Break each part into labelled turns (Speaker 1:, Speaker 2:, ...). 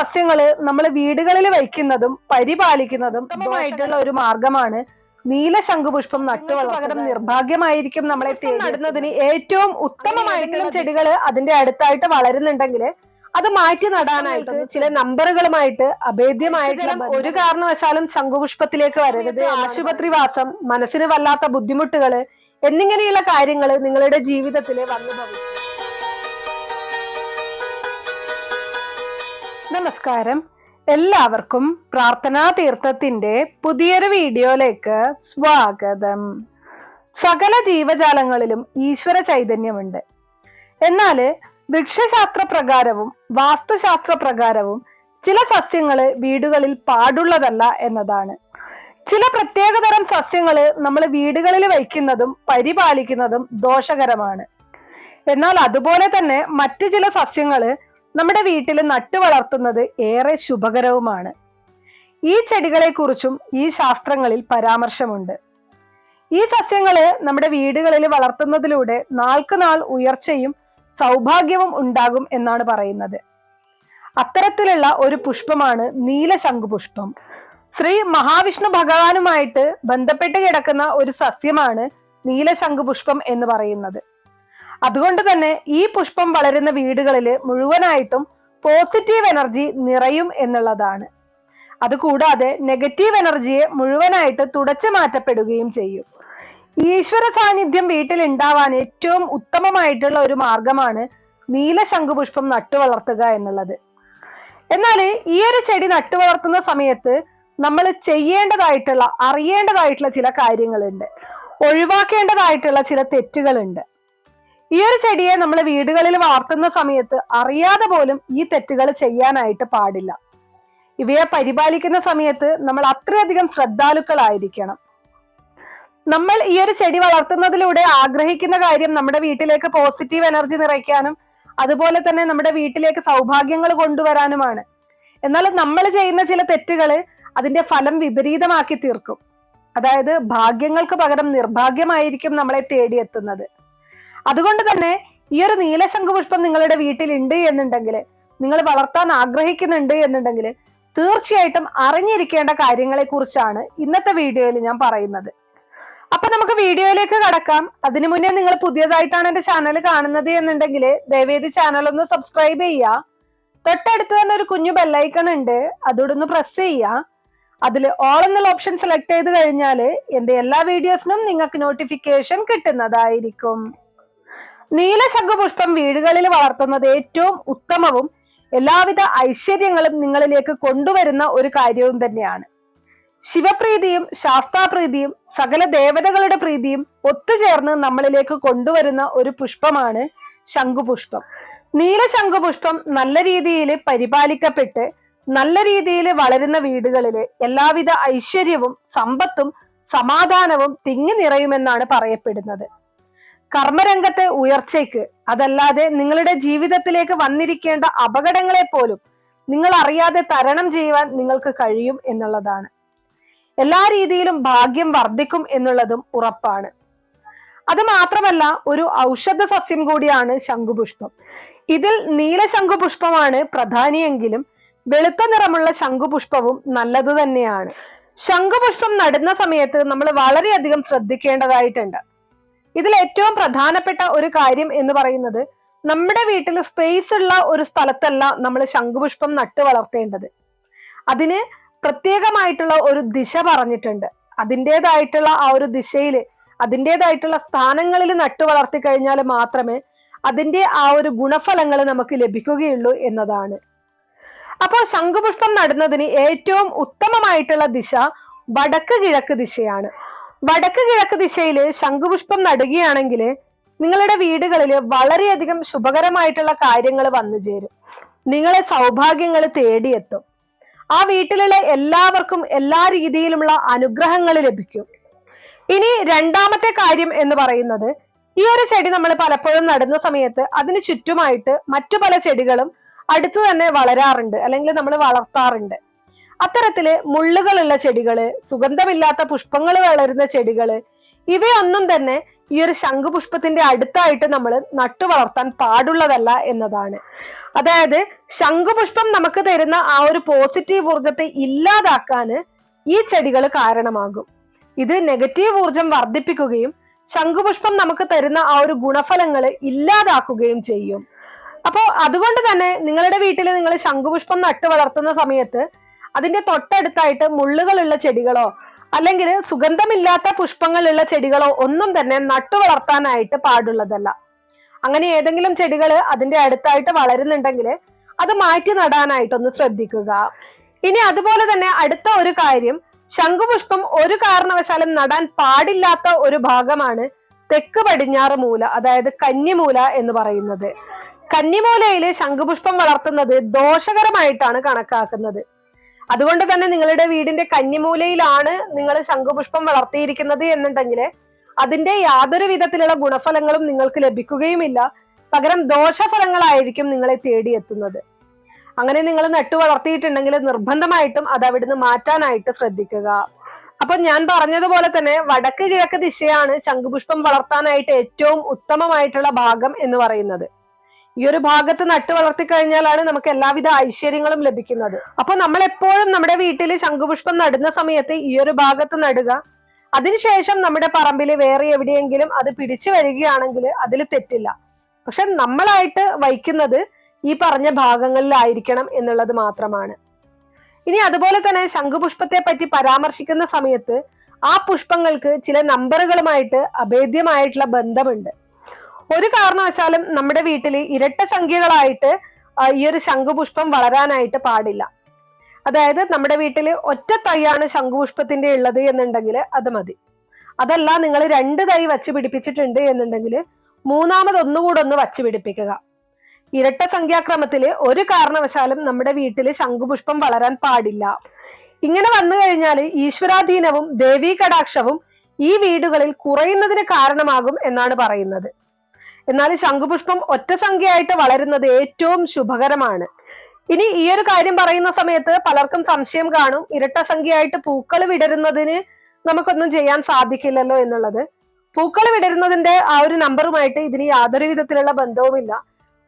Speaker 1: സസ്യങ്ങൾ നമ്മൾ വീടുകളിൽ വയ്ക്കുന്നതും പരിപാലിക്കുന്നതും ഉത്തമമായിട്ടുള്ള ഒരു മാർഗമാണ് നീലശംഖുപുഷ്പം നട്ടുവളർത്തുക പകരം നിർഭാഗ്യമായിരിക്കും നമ്മളെ നടുന്നതിന് ഏറ്റവും ഉത്തമമായിട്ടുള്ള ചെടികൾ അതിന്റെ അടുത്തായിട്ട് വളരുന്നുണ്ടെങ്കിൽ അത് മാറ്റി നടാനായിട്ട് ചില നമ്പറുകളുമായിട്ട് അഭേദ്യമായിട്ടുള്ള ഒരു കാരണവശാലും ശംഖുപുഷ്പത്തിലേക്ക് വരരുത്. ആശുപത്രി വാസം മനസ്സിന് വല്ലാത്ത ബുദ്ധിമുട്ടുകൾ എന്നിങ്ങനെയുള്ള കാര്യങ്ങൾ നിങ്ങളുടെ ജീവിതത്തിൽ വന്നു ഭവിക്കും. നമസ്കാരം. എല്ലാവർക്കും പ്രാർത്ഥനാ തീർത്ഥത്തിന്റെ പുതിയൊരു വീഡിയോയിലേക്ക് സ്വാഗതം. സകല ജീവജാലങ്ങളിലും ഈശ്വര ചൈതന്യമുണ്ട്. എന്നാൽ വൃക്ഷശാസ്ത്ര പ്രകാരവും വാസ്തുശാസ്ത്ര പ്രകാരവും ചില സസ്യങ്ങൾ വീടുകളിൽ പാടുള്ളതല്ല എന്നതാണ്. ചില പ്രത്യേകതരം സസ്യങ്ങൾ നമ്മൾ വീടുകളിൽ വയ്ക്കുന്നതും പരിപാലിക്കുന്നതും ദോഷകരമാണ്. എന്നാൽ അതുപോലെ തന്നെ മറ്റു ചില സസ്യങ്ങൾ നമ്മുടെ വീട്ടിൽ നട്ടു വളർത്തുന്നത് ഏറെ ശുഭകരവുമാണ്. ഈ ചെടികളെക്കുറിച്ചും ഈ ശാസ്ത്രങ്ങളിൽ പരാമർശമുണ്ട്. ഈ സസ്യങ്ങൾ നമ്മുടെ വീടുകളിൽ വളർത്തുന്നതിലൂടെ നാൾക്ക് നാൾ ഉയർച്ചയും സൗഭാഗ്യവും ഉണ്ടാകും എന്നാണ് പറയുന്നത്. അത്തരത്തിലുള്ള ഒരു പുഷ്പമാണ് നീലശംഖു പുഷ്പം ശ്രീ മഹാവിഷ്ണു ഭഗവാനുമായിട്ട് ബന്ധപ്പെട്ട് കിടക്കുന്ന ഒരു സസ്യമാണ് നീലശംഖു പുഷ്പം എന്ന് പറയുന്നത്. അതുകൊണ്ട് തന്നെ ഈ പുഷ്പം വളരുന്ന വീടുകളിൽ മുഴുവനായിട്ടും പോസിറ്റീവ് എനർജി നിറയും എന്നുള്ളതാണ്. അതുകൂടാതെ നെഗറ്റീവ് എനർജിയെ മുഴുവനായിട്ട് തുടച്ചു മാറ്റപ്പെടുകയും ചെയ്യും. ഈശ്വര സാന്നിധ്യം വീട്ടിൽ ഉണ്ടാവാൻ ഏറ്റവും ഉത്തമമായിട്ടുള്ള ഒരു മാർഗമാണ് നീലശംഖുപുഷ്പം നട്ടുവളർത്തുക എന്നുള്ളത്. എന്നാൽ ഈ ഒരു ചെടി നട്ടുവളർത്തുന്ന സമയത്ത് നമ്മൾ ചെയ്യേണ്ടതായിട്ടുള്ള അറിയേണ്ടതായിട്ടുള്ള ചില കാര്യങ്ങളുണ്ട്. ഒഴിവാക്കേണ്ടതായിട്ടുള്ള ചില തെറ്റുകളുണ്ട്. ഈ ഒരു ചെടിയെ നമ്മൾ വീടുകളിൽ വളർത്തുന്ന സമയത്ത് അറിയാതെ പോലും ഈ തെറ്റുകൾ ചെയ്യാനായിട്ട് പാടില്ല. ഇവയെ പരിപാലിക്കുന്ന സമയത്ത് നമ്മൾ അത്രയധികം ശ്രദ്ധാലുക്കളായിരിക്കണം. നമ്മൾ ഈ ഒരു ചെടി വളർത്തുന്നതിലൂടെ ആഗ്രഹിക്കുന്ന കാര്യം നമ്മുടെ വീട്ടിലേക്ക് പോസിറ്റീവ് എനർജി നിറയ്ക്കാനും അതുപോലെ തന്നെ നമ്മുടെ വീട്ടിലേക്ക് സൗഭാഗ്യങ്ങൾ കൊണ്ടുവരാനുമാണ്. എന്നാൽ നമ്മൾ ചെയ്യുന്ന ചില തെറ്റുകൾ അതിന്റെ ഫലം വിപരീതമാക്കി തീർക്കും. അതായത് ഭാഗ്യങ്ങൾക്ക് പകരം നിർഭാഗ്യമായിരിക്കും നമ്മളെ തേടിയെത്തുന്നത്. അതുകൊണ്ട് തന്നെ ഈ ഒരു നീലശംഖു പുഷ്പം നിങ്ങളുടെ വീട്ടിൽ ഉണ്ട് എന്നുണ്ടെങ്കിൽ നിങ്ങൾ വളർത്താൻ ആഗ്രഹിക്കുന്നുണ്ട് എന്നുണ്ടെങ്കിൽ തീർച്ചയായിട്ടും അറിഞ്ഞിരിക്കേണ്ട കാര്യങ്ങളെ കുറിച്ചാണ് ഇന്നത്തെ വീഡിയോയിൽ ഞാൻ പറയുന്നത്. അപ്പൊ നമുക്ക് വീഡിയോയിലേക്ക് കടക്കാം. അതിനു മുന്നേ നിങ്ങൾ പുതിയതായിട്ടാണ് എന്റെ ചാനൽ കാണുന്നത് എന്നുണ്ടെങ്കിൽ ദയവേദി ചാനൽ ഒന്ന് സബ്സ്ക്രൈബ് ചെയ്യുക. തൊട്ടടുത്ത് തന്നെ ഒരു കുഞ്ഞു ബെല്ലൈക്കൺ ഉണ്ട്. അതോടെ ഒന്ന് പ്രസ് ചെയ്യുക. അതിൽ ഓൾ എന്നുള്ള ഓപ്ഷൻ സെലക്ട് ചെയ്ത് കഴിഞ്ഞാൽ എന്റെ എല്ലാ വീഡിയോസിനും നിങ്ങൾക്ക് നോട്ടിഫിക്കേഷൻ കിട്ടുന്നതായിരിക്കും. നീലശംഖുപുഷ്പം വീടുകളിൽ വളർത്തുന്നത് ഏറ്റവും ഉത്തമവും എല്ലാവിധ ഐശ്വര്യങ്ങളും നിങ്ങളിലേക്ക് കൊണ്ടുവരുന്ന ഒരു കാര്യവും തന്നെയാണ്. ശിവപ്രീതിയും ശാസ്താപ്രീതിയും സകല ദേവതകളുടെ പ്രീതിയും ഒത്തുചേർന്ന് നമ്മളിലേക്ക് കൊണ്ടുവരുന്ന ഒരു പുഷ്പമാണ് ശംഖുപുഷ്പം. നീലശംഖുപുഷ്പം നല്ല രീതിയിൽ പരിപാലിക്കപ്പെട്ട് നല്ല രീതിയിൽ വളരുന്ന വീടുകളിൽ എല്ലാവിധ ഐശ്വര്യവും സമ്പത്തും സമാധാനവും തിങ്ങി നിറയുമെന്നാണ് പറയപ്പെടുന്നത്. കർമ്മരംഗത്തെ ഉയർച്ചയ്ക്ക് അതല്ലാതെ നിങ്ങളുടെ ജീവിതത്തിലേക്ക് വന്നിരിക്കേണ്ട അപകടങ്ങളെ പോലും നിങ്ങൾ അറിയാതെ തരണം ചെയ്യുവാൻ നിങ്ങൾക്ക് കഴിയും എന്നുള്ളതാണ്. എല്ലാ രീതിയിലും ഭാഗ്യം വർദ്ധിക്കും എന്നുള്ളതും ഉറപ്പാണ്. അത് മാത്രമല്ല ഒരു ഔഷധ സസ്യം കൂടിയാണ് ശംഖുപുഷ്പം. ഇതിൽ നീല ശംഖുപുഷ്പമാണ് പ്രധാനിയെങ്കിലും വെളുത്ത നിറമുള്ള ശംഖുപുഷ്പവും നല്ലത് തന്നെയാണ് ശംഖുപുഷ്പം നടുന്ന സമയത്ത് നമ്മൾ വളരെയധികം ശ്രദ്ധിക്കേണ്ടതായിട്ടുണ്ട്. ഇതിൽ ഏറ്റവും പ്രധാനപ്പെട്ട ഒരു കാര്യം എന്ന് പറയുന്നത് നമ്മുടെ വീട്ടിൽ സ്പേസ് ഉള്ള ഒരു സ്ഥലത്തല്ല നമ്മൾ ശംഖുപുഷ്പം നട്ടു വളർത്തേണ്ടത്. അതിന് പ്രത്യേകമായിട്ടുള്ള ഒരു ദിശ പറഞ്ഞിട്ടുണ്ട്. അതിന്റെതായിട്ടുള്ള ആ ഒരു ദിശയിൽ അതിന്റെതായിട്ടുള്ള സ്ഥാനങ്ങളിൽ നട്ടു വളർത്തി കഴിഞ്ഞാൽ മാത്രമേ അതിന്റെ ആ ഒരു ഗുണഫലങ്ങൾ നമുക്ക് ലഭിക്കുകയുള്ളൂ എന്നതാണ്. അപ്പോൾ ശംഖുപുഷ്പം നടുന്നതിന് ഏറ്റവും ഉത്തമമായിട്ടുള്ള ദിശ വടക്ക് കിഴക്ക് ദിശയാണ്. വടക്ക് കിഴക്ക് ദിശയിൽ ശംഖുപുഷ്പം നടുകയാണെങ്കിൽ നിങ്ങളുടെ വീടുകളിൽ വളരെയധികം ശുഭകരമായിട്ടുള്ള കാര്യങ്ങൾ വന്നു ചേരും. നിങ്ങളെ സൗഭാഗ്യങ്ങൾ തേടിയെത്തും. ആ വീട്ടിലുള്ള എല്ലാവർക്കും എല്ലാ രീതിയിലുമുള്ള അനുഗ്രഹങ്ങൾ ലഭിക്കും. ഇനി രണ്ടാമത്തെ കാര്യം എന്ന് പറയുന്നത് ഈ ഒരു ചെടി നമ്മൾ പലപ്പോഴും നടുന്ന സമയത്ത് അതിന് ചുറ്റുമായിട്ട് മറ്റു പല ചെടികളും അടുത്ത് തന്നെ വളരാറുണ്ട്. അല്ലെങ്കിൽ നമ്മൾ വളർത്താറുണ്ട്. അത്തരത്തിൽ മുള്ളുകളുള്ള ചെടികൾ സുഗന്ധമില്ലാത്ത പുഷ്പങ്ങൾ വളരുന്ന ചെടികൾ ഇവയൊന്നും തന്നെ ഈ ഒരു ശംഖുപുഷ്പത്തിന്റെ അടുത്തായിട്ട് നമ്മൾ നട്ടു വളർത്താൻ പാടുള്ളതല്ല എന്നതാണ്. അതായത് ശംഖുപുഷ്പം നമുക്ക് തരുന്ന ആ ഒരു പോസിറ്റീവ് ഊർജത്തെ ഇല്ലാതാക്കാന് ഈ ചെടികൾ കാരണമാകും. ഇത് നെഗറ്റീവ് ഊർജം വർദ്ധിപ്പിക്കുകയും ശംഖുപുഷ്പം നമുക്ക് തരുന്ന ആ ഒരു ഗുണഫലങ്ങൾ ഇല്ലാതാക്കുകയും ചെയ്യും. അപ്പോൾ അതുകൊണ്ട് തന്നെ നിങ്ങളുടെ വീട്ടിൽ നിങ്ങൾ ശംഖുപുഷ്പം നട്ടു വളർത്തുന്ന സമയത്ത് അതിന്റെ തൊട്ടടുത്തായിട്ട് മുള്ളുകളുള്ള ചെടികളോ അല്ലെങ്കിൽ സുഗന്ധമില്ലാത്ത പുഷ്പങ്ങളുള്ള ചെടികളോ ഒന്നും തന്നെ നട്ടു വളർത്താനായിട്ട് പാടുള്ളതല്ല. അങ്ങനെ ഏതെങ്കിലും ചെടികൾ അതിന്റെ അടുത്തായിട്ട് വളരുന്നുണ്ടെങ്കിൽ അത് മാറ്റി നടാനായിട്ടൊന്ന് ശ്രദ്ധിക്കുക. ഇനി അതുപോലെ തന്നെ അടുത്ത ഒരു കാര്യം ശംഖുപുഷ്പം ഒരു കാരണവശാലും നടാൻ പാടില്ലാത്ത ഒരു ഭാഗമാണ് തെക്ക് പടിഞ്ഞാറ് മൂല അതായത് കന്നിമൂല എന്ന് പറയുന്നത്. കന്നിമൂലയിൽ ശംഖുപുഷ്പം വളർത്തുന്നത് ദോഷകരമായിട്ടാണ് കണക്കാക്കുന്നത്. അതുകൊണ്ട് തന്നെ നിങ്ങളുടെ വീടിന്റെ കന്നിമൂലയിലാണ് നിങ്ങൾ ശംഖുപുഷ്പം വളർത്തിയിരിക്കുന്നത് എന്നുണ്ടെങ്കിൽ അതിന്റെ യാതൊരു വിധത്തിലുള്ള ഗുണഫലങ്ങളും നിങ്ങൾക്ക് ലഭിക്കുകയുമില്ല. പകരം ദോഷഫലങ്ങളായിരിക്കും നിങ്ങളെ തേടിയെത്തുന്നത്. അങ്ങനെ നിങ്ങൾ നട്ടു വളർത്തിയിട്ടുണ്ടെങ്കിൽ നിർബന്ധമായിട്ടും അത് അവിടുന്ന് മാറ്റാനായിട്ട് ശ്രദ്ധിക്കുക. അപ്പൊ ഞാൻ പറഞ്ഞതുപോലെ തന്നെ വടക്ക് കിഴക്ക് ദിശയാണ് ശംഖുപുഷ്പം വളർത്താനായിട്ട് ഏറ്റവും ഉത്തമമായിട്ടുള്ള ഭാഗം എന്ന് പറയുന്നത്. ഈ ഒരു ഭാഗത്ത് നട്ടു വളർത്തി കഴിഞ്ഞാലാണ് നമുക്ക് എല്ലാവിധ ഐശ്വര്യങ്ങളും ലഭിക്കുന്നത്. അപ്പൊ നമ്മൾ എപ്പോഴും നമ്മുടെ വീട്ടിൽ ശംഖുപുഷ്പം നടുന്ന സമയത്ത് ഈ ഒരു ഭാഗത്ത് നടുക. അതിനുശേഷം നമ്മുടെ പറമ്പിൽ വേറെ എവിടെയെങ്കിലും അത് പിടിച്ചു വരികയാണെങ്കിൽ അതിൽ തെറ്റില്ല. പക്ഷെ നമ്മളായിട്ട് വയ്ക്കുന്നത് ഈ പറഞ്ഞ ഭാഗങ്ങളിലായിരിക്കണം എന്നുള്ളത് മാത്രമാണ്. ഇനി അതുപോലെ തന്നെ ശംഖുപുഷ്പത്തെ പറ്റി പരാമർശിക്കുന്ന സമയത്ത് ആ പുഷ്പങ്ങൾക്ക് ചില നമ്പറുകളുമായിട്ട് അഭേദ്യമായിട്ടുള്ള ബന്ധമുണ്ട്. ഒരു കാരണവശാലും നമ്മുടെ വീട്ടിൽ ഇരട്ട സംഖ്യകളായിട്ട് ഈ ഒരു ശംഖുപുഷ്പം വളരാനായിട്ട് പാടില്ല. അതായത് നമ്മുടെ വീട്ടിൽ ഒറ്റ തൈയാണ് ശംഖുപുഷ്പത്തിന്റെ ഉള്ളത് എന്നുണ്ടെങ്കിൽ അത് മതി. അതല്ല നിങ്ങൾ രണ്ട് തൈ വച്ച് പിടിപ്പിച്ചിട്ടുണ്ട് എന്നുണ്ടെങ്കിൽ മൂന്നാമത് ഒന്നുകൂടെ ഒന്ന് വച്ച് പിടിപ്പിക്കുക. ഇരട്ട സംഖ്യാക്രമത്തിൽ ഒരു കാരണവശാലും നമ്മുടെ വീട്ടിൽ ശംഖുപുഷ്പം വളരാൻ പാടില്ല. ഇങ്ങനെ വന്നു കഴിഞ്ഞാൽ ഈശ്വരാധീനവും ദേവീ കടാക്ഷവും ഈ വീടുകളിൽ കുറയുന്നതിന് കാരണമാകും എന്നാണ് പറയുന്നത്. എന്നാൽ ശംഖുപുഷ്പം ഒറ്റ സംഖ്യയായിട്ട് വളരുന്നത് ഏറ്റവും ശുഭകരമാണ്. ഇനി ഈ ഒരു കാര്യം പറയുന്ന സമയത്ത് പലർക്കും സംശയം കാണും. ഇരട്ട സംഖ്യയായിട്ട് പൂക്കൾ വിടരുന്നതിന് നമുക്കൊന്നും ചെയ്യാൻ സാധിക്കില്ലല്ലോ എന്നുള്ളത്. പൂക്കൾ വിടരുന്നതിന്റെ ആ ഒരു നമ്പറുമായിട്ട് ഇതിന് യാതൊരു വിധത്തിലുള്ള ബന്ധവുമില്ല.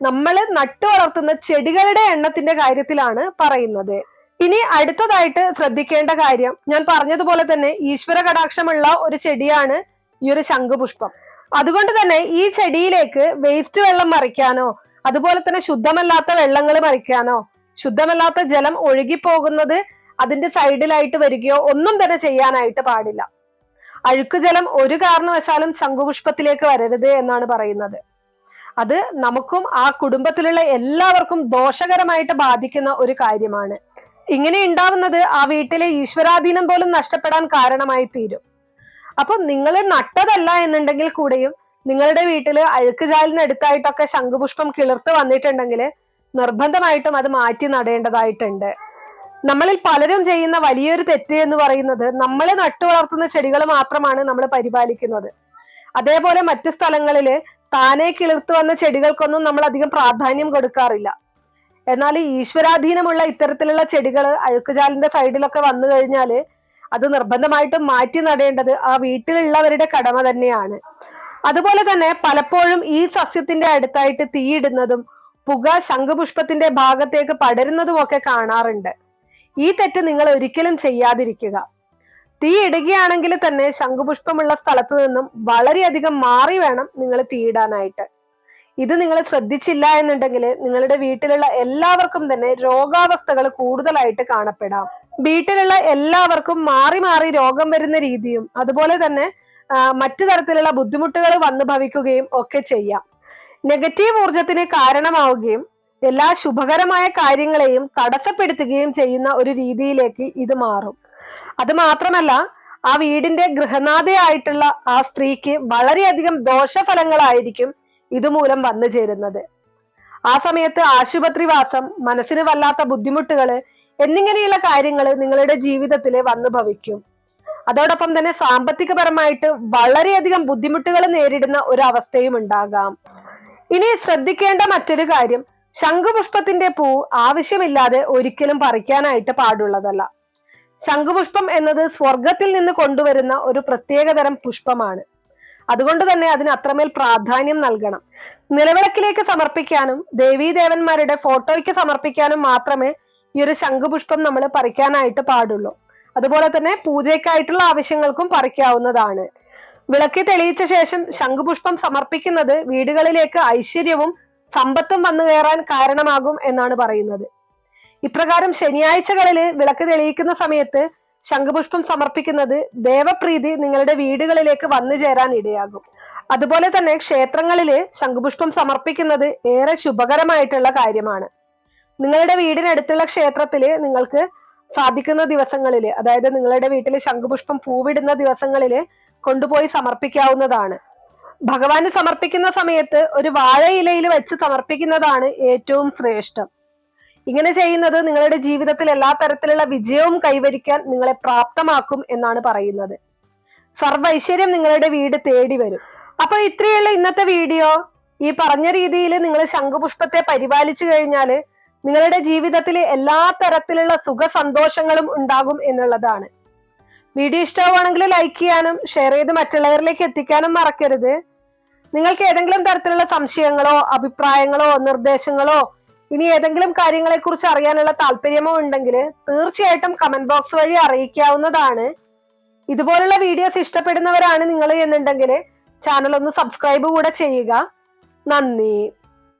Speaker 1: നമ്മൾ നട്ടു വളർത്തുന്ന ചെടികളുടെ എണ്ണത്തിന്റെ കാര്യത്തിലാണ് പറയുന്നത്. ഇനി അടുത്തതായിട്ട് ശ്രദ്ധിക്കേണ്ട കാര്യം ഞാൻ പറഞ്ഞതുപോലെ തന്നെ ഈശ്വര കടാക്ഷമുള്ള ഒരു ചെടിയാണ് ഈ ഒരു ശംഖുപുഷ്പം. അതുകൊണ്ട് തന്നെ ഈ ചെടിയിലേക്ക് വേസ്റ്റ് വെള്ളം മറിക്കാനോ അതുപോലെ തന്നെ ശുദ്ധമല്ലാത്ത വെള്ളങ്ങൾ മറിക്കാനോ ശുദ്ധമല്ലാത്ത ജലം ഒഴുകിപ്പോകുന്നത് അതിന്റെ സൈഡിലായിട്ട് വരികയോ ഒന്നും തന്നെ ചെയ്യാനായിട്ട് പാടില്ല. അഴുക്കുജലം ഒരു കാരണവശാലും ശംഖുപുഷ്പത്തിലേക്ക് വരരുത് എന്നാണ് പറയുന്നത്. അത് നമുക്കും ആ കുടുംബത്തിലുള്ള എല്ലാവർക്കും ദോഷകരമായിട്ട് ബാധിക്കുന്ന ഒരു കാര്യമാണ്. ഇങ്ങനെ ഉണ്ടാവുന്നത് ആ വീട്ടിലെ ഈശ്വരാധീനം പോലും നഷ്ടപ്പെടാൻ കാരണമായി തീരും. അപ്പം നിങ്ങൾ നട്ടതല്ല എന്നുണ്ടെങ്കിൽ കൂടെയും നിങ്ങളുടെ വീട്ടിൽ അഴുക്കുചാലിനടുത്തായിട്ടൊക്കെ ശംഖുപുഷ്പം കിളിർത്ത് വന്നിട്ടുണ്ടെങ്കിൽ നിർബന്ധമായിട്ടും അത് മാറ്റി നടേണ്ടതായിട്ടുണ്ട്. നമ്മളിൽ പലരും ചെയ്യുന്ന വലിയൊരു തെറ്റ് എന്ന് പറയുന്നത് നമ്മൾ നട്ടു വളർത്തുന്ന ചെടികൾ മാത്രമാണ് നമ്മൾ പരിപാലിക്കുന്നത്. അതേപോലെ മറ്റു സ്ഥലങ്ങളിൽ താനെ കിളിർത്തു വന്ന ചെടികൾക്കൊന്നും നമ്മൾ അധികം പ്രാധാന്യം കൊടുക്കാറില്ല. എന്നാൽ ഈശ്വരാധീനമുള്ള ഇത്തരത്തിലുള്ള ചെടികൾ അഴുക്കുചാലിന്റെ സൈഡിലൊക്കെ വന്നു കഴിഞ്ഞാൽ അത് നിർബന്ധമായിട്ടും മാറ്റി നടേണ്ടത് ആ വീട്ടിലുള്ളവരുടെ കടമ തന്നെയാണ്. അതുപോലെ തന്നെ പലപ്പോഴും ഈ സസ്യത്തിന്റെ അടുത്തായിട്ട് തീയിടുന്നതും പുക ശംഖുപുഷ്പത്തിന്റെ ഭാഗത്തേക്ക് പടരുന്നതും ഒക്കെ കാണാറുണ്ട്. ഈ തെറ്റ് നിങ്ങൾ ഒരിക്കലും ചെയ്യാതിരിക്കുക. തീ ഇടുകയാണെങ്കിൽ തന്നെ ശംഖുപുഷ്പമുള്ള സ്ഥലത്ത് നിന്നും വളരെയധികം മാറി വേണം നിങ്ങൾ തീയിടാനായിട്ട്. ഇത് നിങ്ങൾ ശ്രദ്ധിച്ചില്ല എന്നുണ്ടെങ്കിൽ നിങ്ങളുടെ വീട്ടിലുള്ള എല്ലാവർക്കും തന്നെ രോഗാവസ്ഥകൾ കൂടുതലായിട്ട് കാണപ്പെടാം. വീട്ടിലുള്ള എല്ലാവർക്കും മാറി മാറി രോഗം വരുന്ന രീതിയും അതുപോലെ തന്നെ മറ്റു തരത്തിലുള്ള ബുദ്ധിമുട്ടുകൾ വന്നു ഭവിക്കുകയും ഒക്കെ ചെയ്യാം. നെഗറ്റീവ് ഊർജത്തിന് കാരണമാവുകയും എല്ലാ ശുഭകരമായ കാര്യങ്ങളെയും തടസ്സപ്പെടുത്തുകയും ചെയ്യുന്ന ഒരു രീതിയിലേക്ക് ഇത് മാറും. അത് മാത്രമല്ല ആ വീടിന്റെ ഗൃഹനാഥയായിട്ടുള്ള ആ സ്ത്രീക്ക് വളരെയധികം ദോഷഫലങ്ങളായിരിക്കും ഇതുമൂലം വന്നു ചേരുന്നത്. ആ സമയത്ത് ആശുപത്രിവാസം മനസ്സിന് വല്ലാത്ത ബുദ്ധിമുട്ടുകൾ എന്നിങ്ങനെയുള്ള കാര്യങ്ങൾ നിങ്ങളുടെ ജീവിതത്തിൽ വന്നു ഭവിക്കും. അതോടൊപ്പം തന്നെ സാമ്പത്തികപരമായിട്ട് വളരെയധികം ബുദ്ധിമുട്ടുകൾ നേരിടുന്ന ഒരു അവസ്ഥയും ഉണ്ടാകാം. ഇനി ശ്രദ്ധിക്കേണ്ട മറ്റൊരു കാര്യം ശംഖുപുഷ്പത്തിന്റെ പൂ ആവശ്യമില്ലാതെ ഒരിക്കലും പറിക്കാനായിട്ട് പാടുള്ളതല്ല. ശംഖുപുഷ്പം എന്നത് സ്വർഗത്തിൽ നിന്ന് കൊണ്ടുവരുന്ന ഒരു പ്രത്യേകതരം പുഷ്പമാണ്. അതുകൊണ്ട് തന്നെ അതിന് അത്രമേൽ പ്രാധാന്യം നൽകണം. നിലവിളക്കിലേക്ക് സമർപ്പിക്കാനും ദേവീദേവന്മാരുടെ ഫോട്ടോയ്ക്ക് സമർപ്പിക്കാനും മാത്രമേ ഈ ഒരു ശംഖുപുഷ്പം നമ്മൾ പറിക്കാനായിട്ട് പാടുള്ളൂ. അതുപോലെ തന്നെ പൂജയ്ക്കായിട്ടുള്ള ആവശ്യങ്ങൾക്കും പറിക്കാവുന്നതാണ്. വിളക്ക് തെളിയിച്ച ശേഷം ശംഖുപുഷ്പം സമർപ്പിക്കുന്നത് വീടുകളിലേക്ക് ഐശ്വര്യവും സമ്പത്തും വന്നു കയറാൻ കാരണമാകും എന്നാണ് പറയുന്നത്. ഇപ്രകാരം ശനിയാഴ്ചകളിൽ വിളക്ക് തെളിയിക്കുന്ന സമയത്ത് ശംഖുപുഷ്പം സമർപ്പിക്കുന്നത് ദേവപ്രീതി നിങ്ങളുടെ വീടുകളിലേക്ക് വന്നു ചേരാൻ ഇടയാകും. അതുപോലെ തന്നെ ക്ഷേത്രങ്ങളിൽ ശംഖുപുഷ്പം സമർപ്പിക്കുന്നത് ഏറെ ശുഭകരമായിട്ടുള്ള കാര്യമാണ്. നിങ്ങളുടെ വീടിനടുത്തുള്ള ക്ഷേത്രത്തിൽ നിങ്ങൾക്ക് സാധിക്കുന്ന ദിവസങ്ങളിൽ അതായത് നിങ്ങളുടെ വീട്ടിൽ ശംഖുപുഷ്പം പൂവിടുന്ന ദിവസങ്ങളിൽ കൊണ്ടുപോയി സമർപ്പിക്കാവുന്നതാണ്. ഭഗവാന് സമർപ്പിക്കുന്ന സമയത്ത് ഒരു വാഴയിലയിൽ വെച്ച് സമർപ്പിക്കുന്നതാണ് ഏറ്റവും ശ്രേഷ്ഠം. ഇങ്ങനെ ചെയ്യുന്നത് നിങ്ങളുടെ ജീവിതത്തിൽ എല്ലാ തരത്തിലുള്ള വിജയവും കൈവരിക്കാൻ നിങ്ങളെ പ്രാപ്തമാക്കും എന്നാണ് പറയുന്നത്. സർവ നിങ്ങളുടെ വീട് തേടി വരും. അപ്പൊ ഇത്രയുള്ള ഇന്നത്തെ വീഡിയോ? ഈ പറഞ്ഞ രീതിയിൽ നിങ്ങൾ ശംഖുപുഷ്പത്തെ പരിപാലിച്ചു കഴിഞ്ഞാൽ നിങ്ങളുടെ ജീവിതത്തിൽ എല്ലാ തരത്തിലുള്ള സുഖ സന്തോഷങ്ങളും ഉണ്ടാകും എന്നുള്ളതാണ്. വീഡിയോ ഇഷ്ടമാണെങ്കിൽ ലൈക്ക് ചെയ്യാനും ഷെയർ ചെയ്ത് മറ്റുള്ളവരിലേക്ക് എത്തിക്കാനും മറക്കരുത്. നിങ്ങൾക്ക് ഏതെങ്കിലും തരത്തിലുള്ള സംശയങ്ങളോ അഭിപ്രായങ്ങളോ നിർദ്ദേശങ്ങളോ ഇനി ഏതെങ്കിലും കാര്യങ്ങളെ കുറിച്ച് അറിയാനുള്ള താല്പര്യമോ ഉണ്ടെങ്കിൽ തീർച്ചയായിട്ടും കമന്റ് ബോക്സ് വഴി അറിയിക്കാവുന്നതാണ്. ഇതുപോലുള്ള വീഡിയോസ് ഇഷ്ടപ്പെടുന്നവരാണ് നിങ്ങൾ എന്നുണ്ടെങ്കിൽ ചാനൽ ഒന്ന് സബ്സ്ക്രൈബ് കൂടെ ചെയ്യുക. നന്ദി.